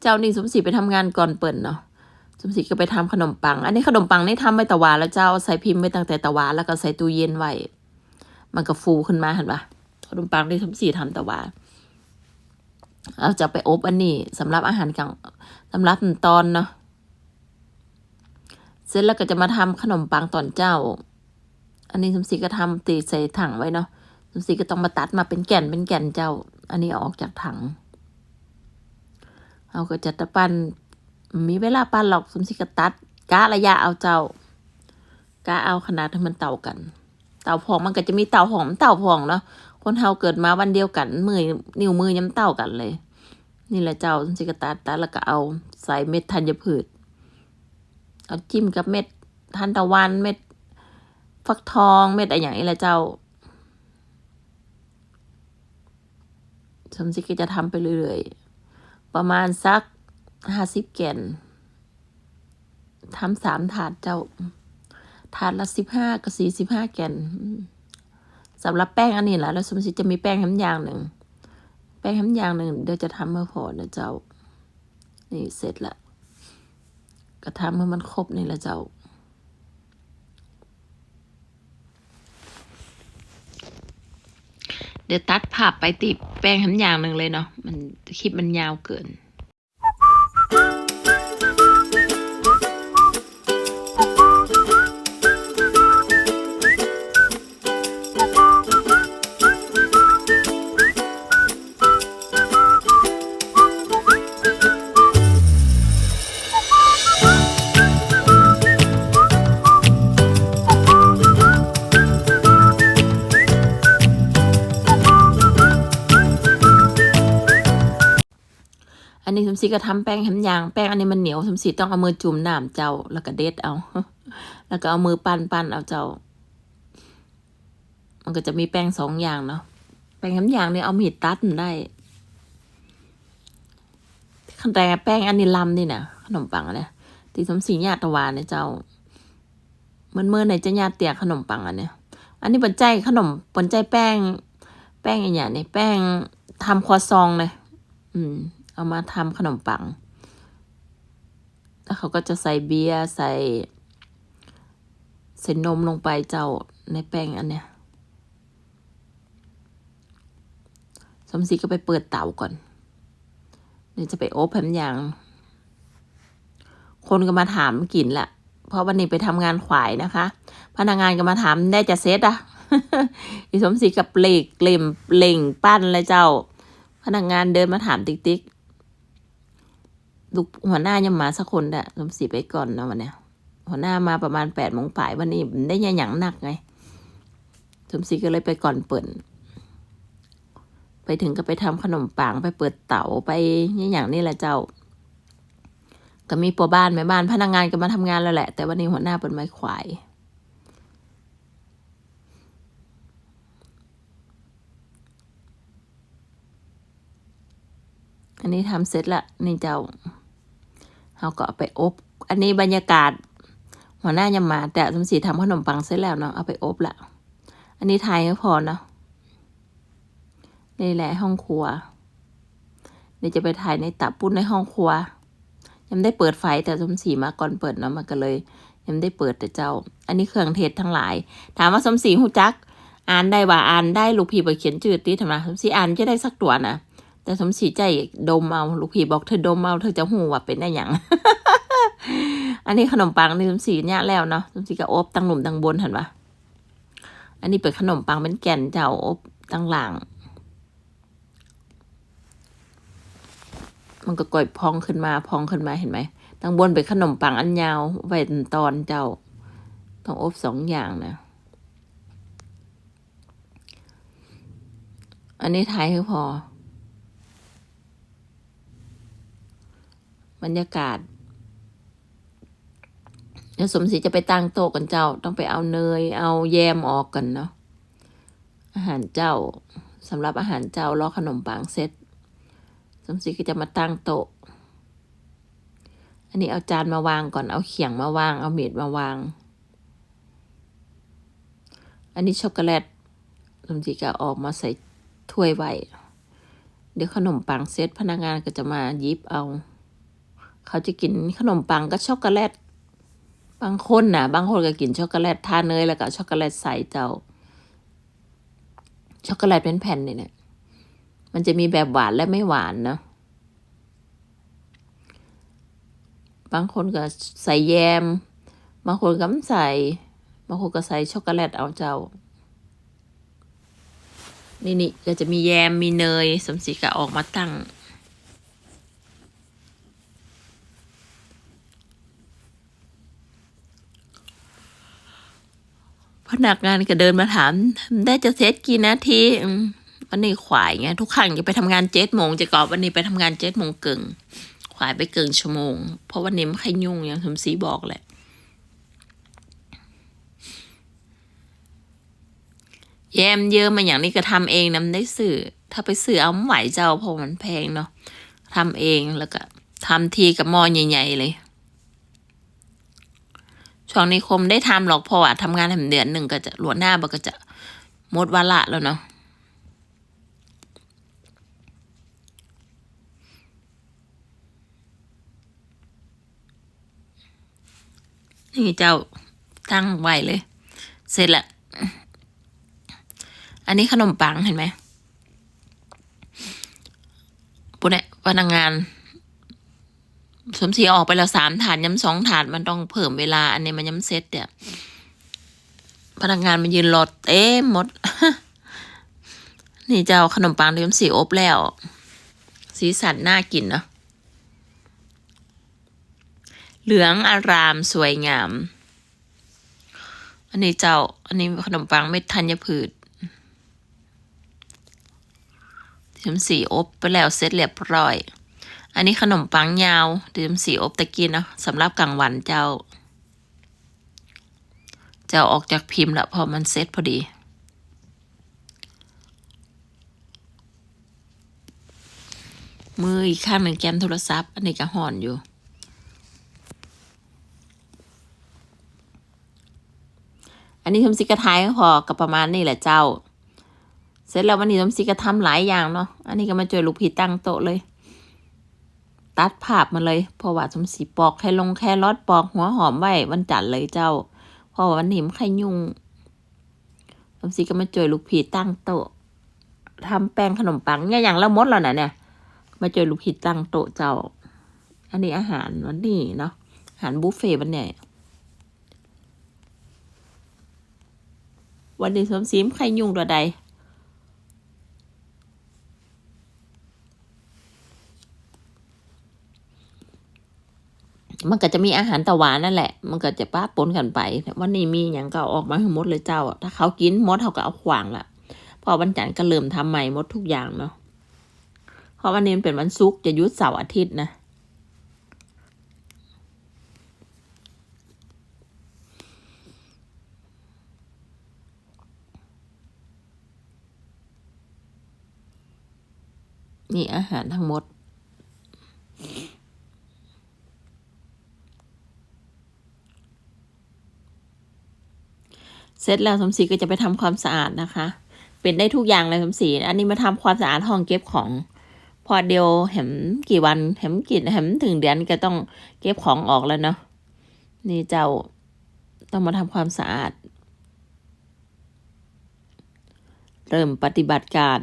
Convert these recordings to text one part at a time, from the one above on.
เจ้านี่สมศรีไปทำงานก่อนเปิดเนาะสมศรีก็ไปทำขนมปัง อันนี้ขนมปังนี่ทำไว้ตะวาแล้วเจ้าใส่พิมพ์ไว้ตั้งแต่ตะวาแล้วก็ใส่ตู้เย็นไว้ มันก็ฟูขึ้นมาเห็นปะขนมปังที่สมศรีทำตะวาเอาจะไปอบอันนี้สำหรับอาหารกลางสำหรับตอนเนาะเสร็จแล้วก็จะมาทำขนมปังตอนเจ้า อันนี้สมศรีก็ทำตีใส่ถังไว้เนาะสมศรีก็ต้องมาตัดมาเป็นแก่นเป็นแก่นเจ้า อันนี้ออกจากถัง เอาก็จะตะปันมีเวลาปั้นหรอกสมศรีก็ตัดกะระยะเอาเจ้ากะเอาขนาดให้มันเต่ากัน เต่าพองมันก็จะมีเต่าหอมเต่าพองเนาะคนเฮาเกิดมาวันเดียวกันมือนิ้วมือย้ำเต่ากันเลย นี่แหละเจ้าสมศรีก็ตัดตัดแล้วก็เอาใส่เม็ดธัญพืชเอาจิ้มกับเม็ดทานตะวันเม็ดฟักทองเม็ดอะไรอย่างนี้แหละเจ้าสมศรีก็จะทำไปเรื่อยๆ ประมาณสักห้าสิบแก่นทำสามถาดเจ้า ถาดละสิบห้ากับสี่สิบห้าแก่นสำหรับแป้งอันนี้แหละแล้วสมศรีจะมีแป้งแฮมยางหนึ่ง แป้งแฮมยางหนึ่งเดี๋ยวจะทำเมื่อพอนะเจ้า นี่เสร็จละ ก็ทำให้มันครบนี่แหละเจ้า เดี๋ยวตัดภาพไปติดแป้งแฮมยางหนึ่งเลยเนาะมันคลิปมันยาวเกิน นนี้สมศรีก็ทำแป้งแฮมยางแป้งอันนี้มันเหนียวสมศรีต้องเอามือจุ่มน้ำเจ้า แล้วก็เด็ดเอา แล้วก็เอามือปั้นปั้นเอาเจ้า มันก็จะมีแป้งสองอย่างเนาะแป้งแฮมยางเนี่ยเอามีดตัดมันได้แต่แป้งอันนี้ลำนี่นะขนมปังอันเนี่ยที่สมศรีญาติตะวานเนี่ยเจ้าเมื่อเมื่อไหนจะญาติเตียขนมปังอันเนี่ยอันนี้ปันใจขนมปันใจแป้ง แป้งอย่างเนี้ยแป้งทำครัวซองเลยอืม เอามาทำขนมปัง แล้วเขาก็จะใส่เบียร์ใส่ใส่นมลงไปเจ้าในแป้งอันเนี้ยสมศรีก็ไปเปิดเตาก่อน เดี๋ยวจะไปโอบแผมยาง คนก็มาถามกลิ่นแหละเพราะวันนี้ไปทำงานขวายนะคะ พนักงานก็มาถามได้จะเซตอะอีสมศรีกับเปลกเล่มเล่งปั้นเลยเจ้า พนักงานเดินมาถามติ๊กติ๊ก ลูกหัวหน้ายังมาสักคนอะสมศรีไปก่อนเนาะวันเนี้ยหัวหน้ามาประมาณแปดโมงป่ายวันนี้ได้ยังหยังหนักไงสมศรีก็เลยไปก่อนเปิดไปถึงก็ไปทำขนมปังไปเปิดเต๋าไปนี่อย่างนี้แหละเจ้า ก็มีปัวบ้านแม่บ้านพนักงานก็มาทำงานแล้วแหละ แต่วันนี้หัวหน้าเป็นไม้ขวายอันนี้ทำเสร็จละนี่เจ้า เขาก็เอาไปอบ อันนี้บรรยากาศ หัวหน้ายังมา แต่สมศรีทำขนมปังเสร็จแล้วเนาะเอาไปอบละอันนี้ไทยก็พอเนาะนี่แหละห้องครัวเดี๋ยวจะไปถ่ายในตับปุ้นในห้องครัว ยังได้เปิดไฟแต่สมศรีมาก่อนเปิดเนาะมันก็เลย ยังไม่ได้เปิดแต่เจ้า อันนี้เครื่องเทศทั้งหลาย ถามว่าสมศรีหูจัก อ่านได้ว่าอ่านได้ลูกพี่ไปเขียนจืดตีทำไมสมศรีอ่านจะได้สักตัวนะ แต่สมศรีใจดมเอาลูกพี่บอกเธอดมเอาเธอจะหูว่าเป็นได้อย่างอันนี้ขนมปังนี่สมศรีเนี่ยแล้วเนาะสมศรีก็อบตั้งหนุ่มตั้งบนเห็นปะอันนี้เป็นขนมปังเป็นแก่นเจ้าอบตั้งหลังมันก็ก่อยพองขึ้นมาพองขึ้นมาเห็นไหมตั้งบนเป็นขนมปังอันยาวไว้ตอนเจ้า ต้องอบสองอย่างนะอันนี้ท้ายคือพอ บรรยากาศเดี๋ยวสมศรีจะไปตั้งโต๊ะกันเจ้า ต้องไปเอาเนย เอาแยมออกกันเนาะอาหารเจ้าสำหรับอาหารเจ้ารอขนมปังเสร็จสมศรีก็จะมาตั้งโต๊ะอันนี้เอาจานมาวางก่อนเอาเขียงมาวาง เอาเม็ดมาวาง อันนี้ช็อกโกแลตสมศรีก็ออกมาใส่ถ้วยไว้เดี๋ยวขนมปังเสร็จพนักงานก็จะมาหยิบเอา เขาจะกินขนมปังกับช็อกโกแลต บางคนนะบางคนก็กินช็อกโกแลตทาเนยแล้วก็ช็อกโกแลตใส่เจ้า ช็อกโกแลตเป็นแผ่นนี่เนี่ยมันจะมีแบบหวานและไม่หวานเนาะบางคนก็ใส่แยม บางคนก็ไม่ใส่ บางคนก็ใส่ช็อกโกแลตเอาเจ้า นี่นี่ก็จะมีแยมมีเนยสมศรีก็ออกมาตั้ง พนักงานก็เดินมาถาม ได้จะเซตกี่นาทีวันนี้ขวายไงทุกครั้งจะไปทำงานเจ็ดโมงจะกอบวันนี้ไปทำงานเจ็ดโมงเกิงขวายไปเกิงชั่วโมง เพราะวันนี้ไม่ค่อยยุ่งอย่างสมศรีบอกแหละแยมเยอะมาอย่างนี้ก็ทำเองนะมันได้สื่อ ถ้าไปซื้อเอาไม่ไหวเจ้าเพราะมันแพงเนาะทำเองแล้วก็ทำทีกับมอใหญ่ ๆ เลย ช่วงนี้คมได้ทำหรอกเพราะว่าทำงานทำเดือนหนึ่งก็จะหลวหน้ามันก็จะหมดวาระแล้วเนาะนี่เจ้าตั้งไว้เลย เสร็จละอันนี้ขนมปังเห็นไหมปุ๊เนี่ยพนักงาน สมศรีออกไปแล้วสามถาดย้ำสองถาดมันต้องเพิ่มเวลา อันนี้มันย้ำเซตเนี่ยพนักงานมันยืนรอเต็มหมด นี่เจ้าขนมปังที่ย้ำสีอบแล้ว สีสันน่ากินเนาะเหลืองอารามสวยงาม อันนี้เจ้า อันนี้ขนมปังเม็ดธัญพืชที่ย้ำสีอบไปแล้วเสร็จเรียบร้อย อันนี้ขนมปังยาวดื่มสีอบตะกี้เนาะสำหรับกลางวันเจ้า เจ้าออกจากพิมพ์แล้วพอมันเซ็ตพอดี มืออีกข้างหนึ่งแกมโทรศัพท์ อันนี้ก็ห่อนอยู่อันนี้ทำซิกระทายก็พอกับประมาณนี้แหละเจ้า เสร็จแล้ววันนี้ทำซิกระทำหลายอย่างเนาะ อันนี้ก็มาเจอลูกพีตั้งโต๊ะเลย ตัดภาพมาเลย เพราะว่าสมศรีปอกแค่ลงแค่รอดปอกหัวหอมไว้วันจันทร์เลยเจ้า เพราะว่าวันนี้มันใครยุ่งสมศรีก็มาจอยลูกผีตั้งโต๊ะทำแป้งขนมปังเนี่ยอย่างละมดแล้วนะเนี่ย มาจอยลูกผีตั้งโต๊ะเจ้า อันนี้อาหารวันนี้เนาะอาหารบุฟเฟ่ต์วันนี้วันนี้สมศรีม่ใครยุ่งตัวใด มันก็จะมีอาหารตะหวานนั่นแหละ มันก็จะป้าปนกันไปแต่วันนี้มีอย่างก็ออกมาให้หมดเลยเจ้า ถ้าเขากินมดเขาก็เอาขวางละพอวันจันทร์ก็เริ่มทำใหม่หมดทุกอย่างเนาะเพราะวันนี้มันเป็นวันศุกร์จะยุดเสาร์อาทิตย์นะนี่อาหารทั้งหมด เสร็จแล้วสมศรีก็จะไปทำความสะอาดนะคะ เป็นได้ทุกอย่างเลยสมศรีอันนี้มาทำความสะอาดห้องเก็บของ พอเดียวเห็มกี่วันเห็มกี่เห็มถึงเดือนก็ต้องเก็บของออกแล้วเนาะนี่เจ้าต้องมาทำความสะอาด เริ่มปฏิบัติการ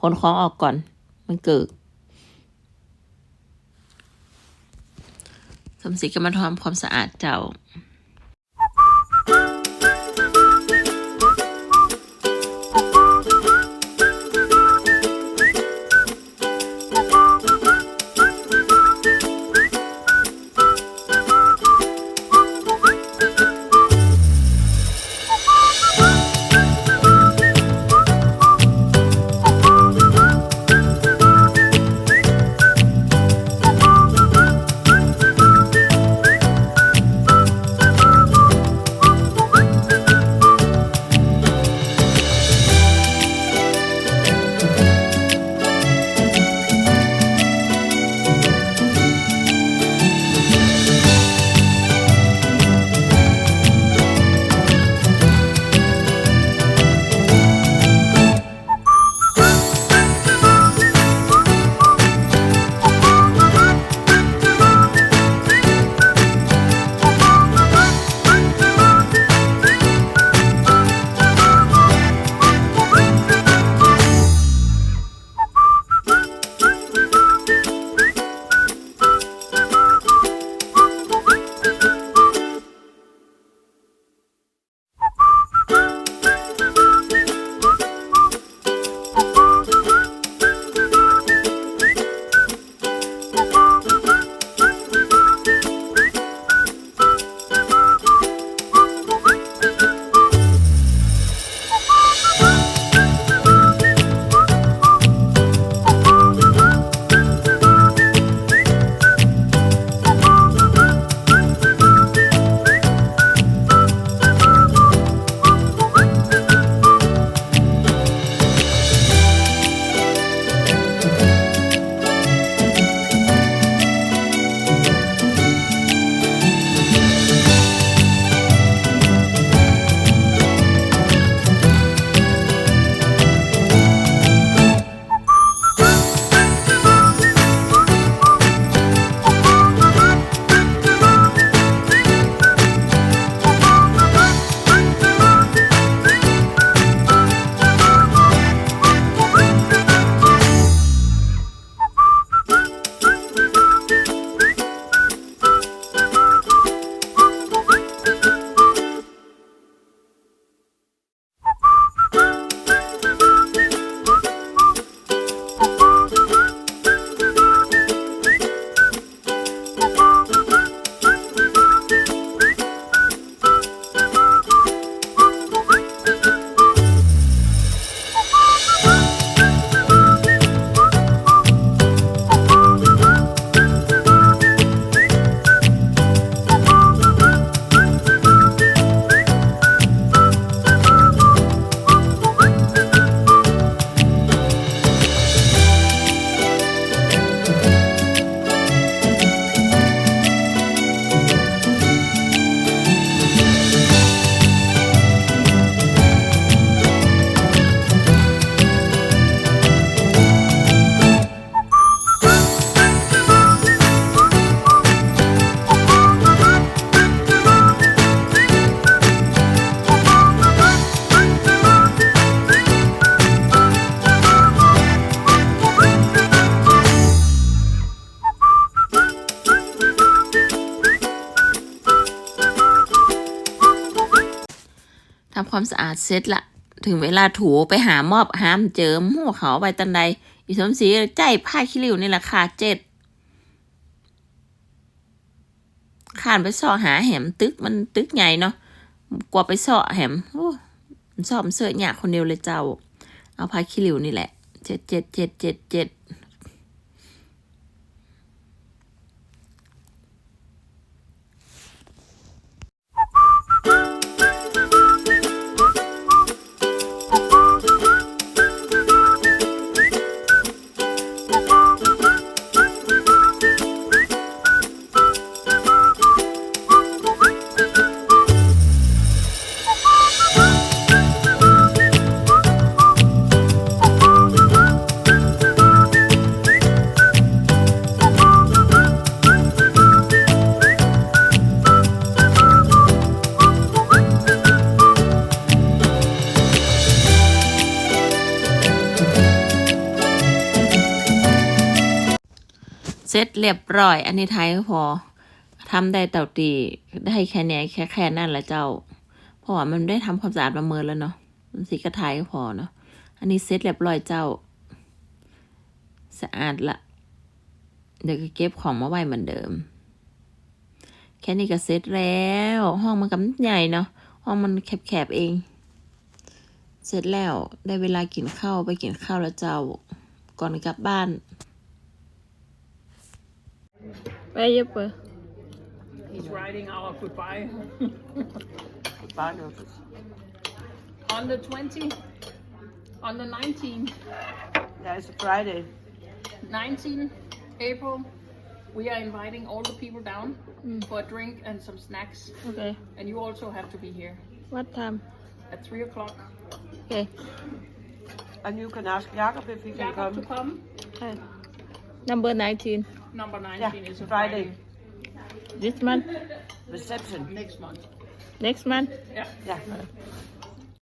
ขนของออกก่อน มันเกิดสมศรีก็มาทำความสะอาดเจ้า ความสะอาดเสร็จละ ถึงเวลาถูไปหามอบหามเจิมหัวเขาไปตันใดอีสมศรีใจผ้าขี้ริ้วนี่แหละค่ะเจ็ดข้านไปเสาะหาแหมตึกมันตึกใหญ่เนาะกว่าไปเสาะแหมโอ้มันสอมเสื้อหยาคนเดียวเลยเจ้า เอาผ้าขี้ริ้วนี่แหละเจ็ดเจ็ดเจ็ดเจ็ดเจ็ด ร็จเรียบร้อย อันนี้ไทยก็พอทำได้เต่าตีได้แค่เนี้ยแค่แค่นั่นแหละเจ้า เพราะว่ามันได้ทำความสะอาดประเมินแล้วเนาะมันสีกระไทยก็พอเนาะอันนี้เสร็จเรียบร้อยเจ้า สะอาดละเดี๋ยวก็เก็บของมาไว้เหมือนเดิม แค่นี้ก็เสร็จแล้ว ห้องมันกำใหญ่เนาะห้องมันแคบๆเอง เสร็จแล้วได้เวลากินข้าวไปกินข้าวแล้วเจ้า ก่อนกลับบ้าน Where He's riding our goodbye. goodbye. On the 20, on the 19th. That is a Friday. 19 April, we are inviting all the people down mm. for a drink and some snacks. Okay. And you also have to be here. What time? At 3 o'clock. Okay. And you can ask Jacob if he Jacob can come. to come. Okay. Number 19. Number 19 Yeah, is a Friday. Friday. this month Reception. Next month. next month Yeah. Yeah.